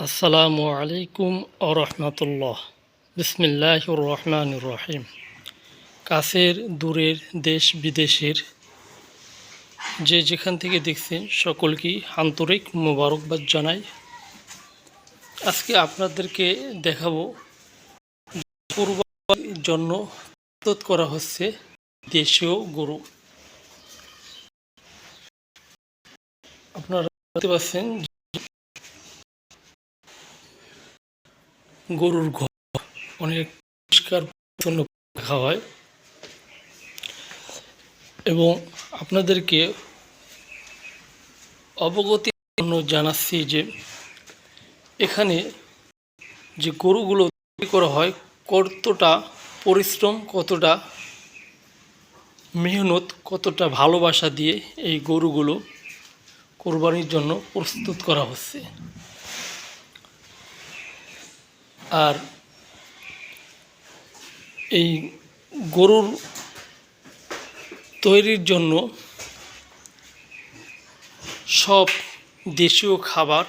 আসসালামু আলাইকুম ও রহমতুল্লাহ। বিসমিল্লাহ রহমান রহিম। কাছের দূরের দেশ বিদেশের যে যেখান থেকে দেখছেন সকলকেই আন্তরিক মোবারকবাদ জানাই। আজকে আপনাদেরকে দেখাবো কুরবানির জন্য প্রস্তুত করা হচ্ছে দেশীয় গরু। আপনারা দেখতে পাচ্ছেন গরুর ঘর। অনেক পরিষ্কার, পরিচ্ছন্ন রাখা হয়। এবং আপনাদেরকে অবগতির জন্য জানাচ্ছি যে এখানে যে গরুগুলো তৈরি করা হয়, কতটা পরিশ্রম, কতটা মেহনত, কতটা ভালোবাসা দিয়ে এই গরুগুলো কোরবানির জন্য প্রস্তুত করা হচ্ছে। আর এই গরুর তৈরির জন্য সব দেশীয় খাবার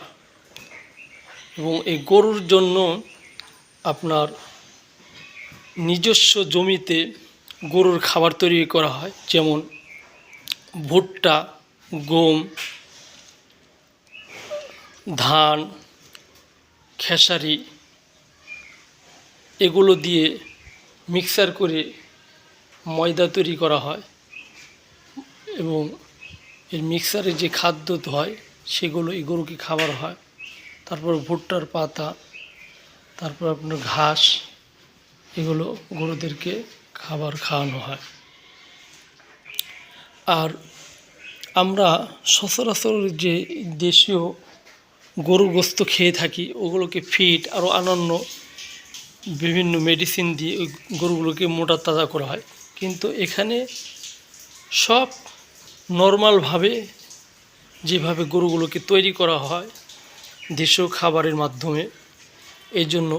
এবং এই গরুর জন্য আপনার নিজস্ব জমিতে গরুর খাবার তৈরি করা হয়, যেমন ভুট্টা, গম, ধান, খেসারি এগুলো দিয়ে মিক্সার করে ময়দা তৈরি করা হয় এবং এই মিক্সারে যে খাদ্য হয় সেগুলো এই গরুকে খাবার হয়। তারপর ভুট্টার পাতা, তারপর আপনার ঘাস, এগুলো গরুদেরকে খাবার খাওয়ানো হয়। আর আমরা সচরাচর যে দেশীয় গরুর গোস্ত খেয়ে থাকি, ওগুলোকে ফিট আরও অন্যান্য বিভিন্ন মেডিসিন দিয়ে ওই গরুগুলোকে মোটা তাজা করা হয়। কিন্তু এখানে সব নর্মালভাবে যেভাবে গরুগুলোকে তৈরি করা হয় দেশীয় খাবারের মাধ্যমে, এই জন্য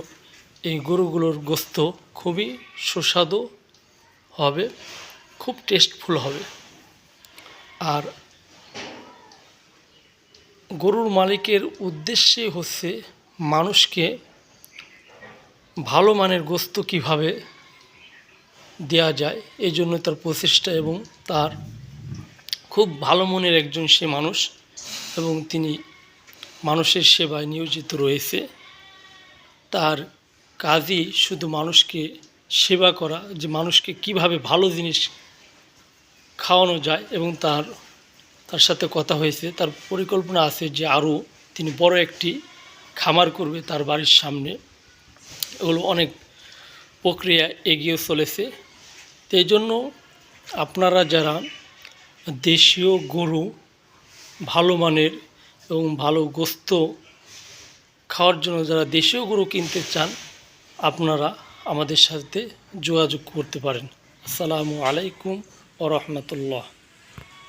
এই গরুগুলোর গোস্ত খুবই সুস্বাদু হবে, খুব টেস্টফুল হবে। আর গরুর মালিকের উদ্দেশ্যে হচ্ছে মানুষকে ভালো মানের গোস্ত কীভাবে দেয়া যায়, এই জন্য তার প্রচেষ্টা এবং তার খুব ভালো মনের একজন সে মানুষ এবং তিনি মানুষের সেবায় নিয়োজিত রয়েছে। তার কাজই শুধু মানুষকে সেবা করা, যে মানুষকে কীভাবে ভালো জিনিস খাওয়ানো যায় এবং তার তার সাথে কথা হয়েছে। তার পরিকল্পনা আছে যে আরও তিনি বড় একটি খামার করবে তার বাড়ির সামনে। এগুলো অনেক প্রক্রিয়া এগিয়ে চলেছে। তো জন্য আপনারা যারা দেশীয় গরু ভালো মানের এবং ভালো গোস্ত খাওয়ার জন্য যারা দেশীয় গরু কিনতে চান, আপনারা আমাদের সাথে যোগাযোগ করতে পারেন। আসসালামু আলাইকুম ও রহমতুল্লাহ।